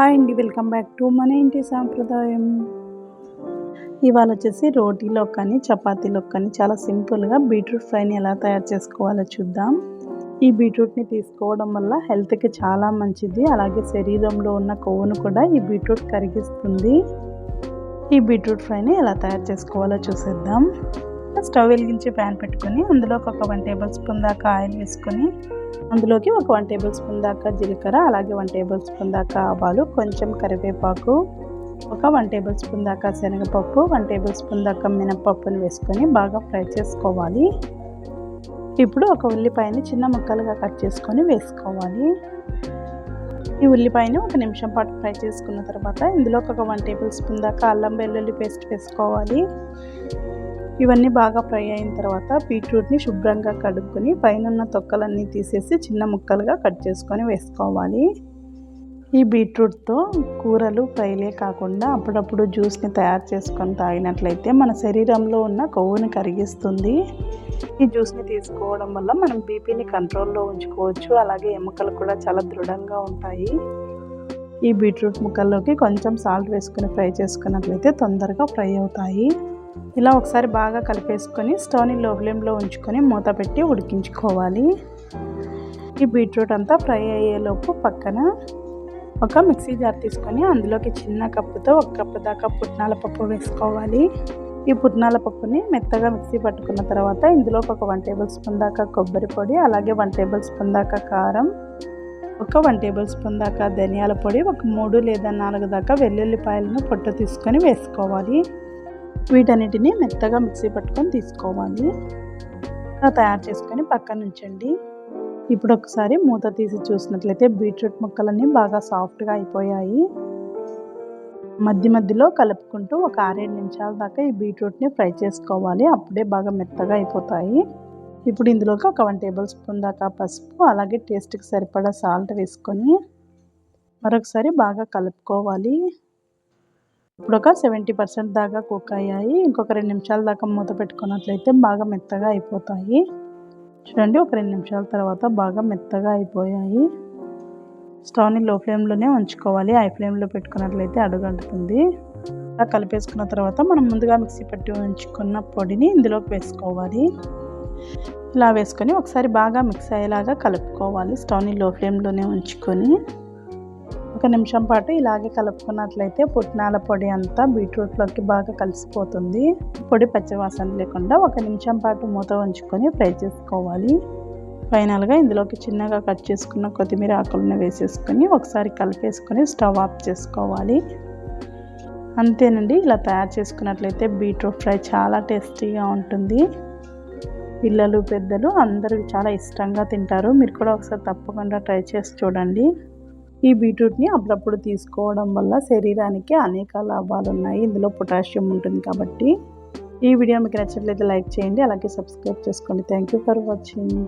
Hi అండి welcome back to మన ఇంటి సాంప్రదాయం. ఇవాళ వచ్చేసి రోటీలో కానీ చపాతీలో కానీ చాలా సింపుల్గా బీట్రూట్ ఫ్రైని ఎలా తయారు చేసుకోవాలో చూద్దాం. ఈ బీట్రూట్ని తీసుకోవడం వల్ల హెల్త్కి చాలా మంచిది. అలాగే శరీరంలో ఉన్న కొవ్వును కూడా ఈ బీట్రూట్ కరిగిస్తుంది. ఈ బీట్రూట్ ఫ్రైని ఎలా తయారు చేసుకోవాలో చూసేద్దాం. స్టవ్ వెలిగించి ప్యాన్ పెట్టుకొని అందులోకి ఒక వన్ టేబుల్ స్పూన్ దాకా ఆయిల్ వేసుకొని అందులోకి ఒక వన్ టేబుల్ స్పూన్ దాకా జీలకర్ర అలాగే వన్ టేబుల్ స్పూన్ దాకా ఆవాలు కొంచెం కరివేపాకు ఒక వన్ టేబుల్ స్పూన్ దాకా శనగపప్పు వన్ టేబుల్ స్పూన్ దాకా మినపప్పుని వేసుకొని బాగా ఫ్రై చేసుకోవాలి. ఇప్పుడు ఒక ఉల్లిపాయని చిన్న ముక్కలుగా కట్ చేసుకొని వేసుకోవాలి. ఈ ఉల్లిపాయని ఒక నిమిషం పాటు ఫ్రై చేసుకున్న తర్వాత ఇందులో ఒక వన్ టేబుల్ స్పూన్ దాకా అల్లం వెల్లుల్లి పేస్ట్ వేసుకోవాలి. ఇవన్నీ బాగా ఫ్రై అయిన తర్వాత బీట్రూట్ని శుభ్రంగా కడుక్కొని పైన తొక్కలన్నీ తీసేసి చిన్న ముక్కలుగా కట్ చేసుకొని వేసుకోవాలి. ఈ బీట్రూట్తో కూరలు ఫ్రైలే కాకుండా అప్పుడప్పుడు జ్యూస్ని తయారు చేసుకొని తాగినట్లయితే మన శరీరంలో ఉన్న కొవ్వుని కరిగిస్తుంది. ఈ జ్యూస్ని తీసుకోవడం వల్ల మనం బీపీని కంట్రోల్లో ఉంచుకోవచ్చు. అలాగే ఎముకలు కూడా చాలా దృఢంగా ఉంటాయి. ఈ బీట్రూట్ ముక్కల్లోకి కొంచెం సాల్ట్ వేసుకొని ఫ్రై చేసుకున్నట్లయితే తొందరగా ఫ్రై అవుతాయి. ఇలా ఒకసారి బాగా కలిపేసుకొని స్టవ్ని లో ఫ్లేమ్లో ఉంచుకొని మూత పెట్టి ఉడికించుకోవాలి. ఈ బీట్రూట్ అంతా ఫ్రై అయ్యేలోపు పక్కన ఒక మిక్సీ జార్ తీసుకొని అందులోకి చిన్న కప్పుతో ఒక కప్పు దాకా పుట్నాల పప్పు వేసుకోవాలి. ఈ పుట్నాల పప్పుని మెత్తగా మిక్సీ పట్టుకున్న తర్వాత ఇందులోకి ఒక వన్ టేబుల్ స్పూన్ దాకా కొబ్బరి పొడి అలాగే వన్ టేబుల్ స్పూన్ దాకా కారం ఒక వన్ టేబుల్ స్పూన్ దాకా ధనియాల పొడి ఒక మూడు లేదా నాలుగు దాకా వెల్లుల్లిపాయలను పొట్టు తీసుకొని వేసుకోవాలి. వీటన్నిటిని మెత్తగా మిక్సీ పట్టుకొని తీసుకోవాలి. తయారు చేసుకొని పక్కన ఉంచండి. ఇప్పుడు ఒకసారి మూత తీసి చూసినట్లయితే బీట్రూట్ ముక్కలన్నీ బాగా సాఫ్ట్గా అయిపోయాయి. మధ్య మధ్యలో కలుపుకుంటూ ఒక ఆరేడు నిమిషాల దాకా ఈ బీట్రూట్ని ఫ్రై చేసుకోవాలి. అప్పుడే బాగా మెత్తగా అయిపోతాయి. ఇప్పుడు ఇందులోకి ఒక వన్ టేబుల్ స్పూన్ దాకా పసుపు అలాగే టేస్ట్కి సరిపడా సాల్ట్ వేసుకొని మరొకసారి బాగా కలుపుకోవాలి. ఇప్పుడు ఒక సెవెంటీ పర్సెంట్ దాకా కుక్ అయ్యాయి. ఇంకొక రెండు నిమిషాల దాకా మూత పెట్టుకున్నట్లయితే బాగా మెత్తగా అయిపోతాయి. చూడండి ఒక రెండు నిమిషాల తర్వాత బాగా మెత్తగా అయిపోయాయి. స్టవ్ని లో ఫ్లేమ్లోనే ఉంచుకోవాలి. హై ఫ్లేమ్లో పెట్టుకున్నట్లయితే అడుగంటుతుంది. అలా కలిపేసుకున్న తర్వాత మనం ముందుగా మిక్సీ పట్టి ఉంచుకున్న పొడిని ఇందులోకి వేసుకోవాలి. ఇలా వేసుకొని ఒకసారి బాగా మిక్స్ అయ్యేలాగా కలుపుకోవాలి. స్టవ్ని లో ఫ్లేమ్లోనే ఉంచుకొని. ఒక నిమిషం పాటు ఇలాగే కలుపుకున్నట్లయితే పుట్నాల పొడి అంతా బీట్రూట్లోకి బాగా కలిసిపోతుంది. పొడి పచ్చివాసన లేకుండా ఒక నిమిషం పాటు మూత ఉంచుకొని ఫ్రై చేసుకోవాలి. ఫైనల్గా ఇందులోకి చిన్నగా కట్ చేసుకున్న కొత్తిమీర ఆకులను వేసేసుకొని ఒకసారి కలిపేసుకొని స్టవ్ ఆఫ్ చేసుకోవాలి. అంతేనండి ఇలా తయారు చేసుకున్నట్లయితే బీట్రూట్ ఫ్రై చాలా టేస్టీగా ఉంటుంది. పిల్లలు పెద్దలు అందరూ చాలా ఇష్టంగా తింటారు. మీరు కూడా ఒకసారి తప్పకుండా ట్రై చేసి చూడండి. ఈ బీట్రూట్ని అప్పుడప్పుడు తీసుకోవడం వల్ల శరీరానికి అనేక లాభాలు ఉన్నాయి ఇందులో పొటాషియం ఉంటుంది కాబట్టి ఈ వీడియో మీకు నచ్చినట్లయితే లైక్ చేయండి అలాగే సబ్స్క్రైబ్ చేసుకోండి. Thank you for watching.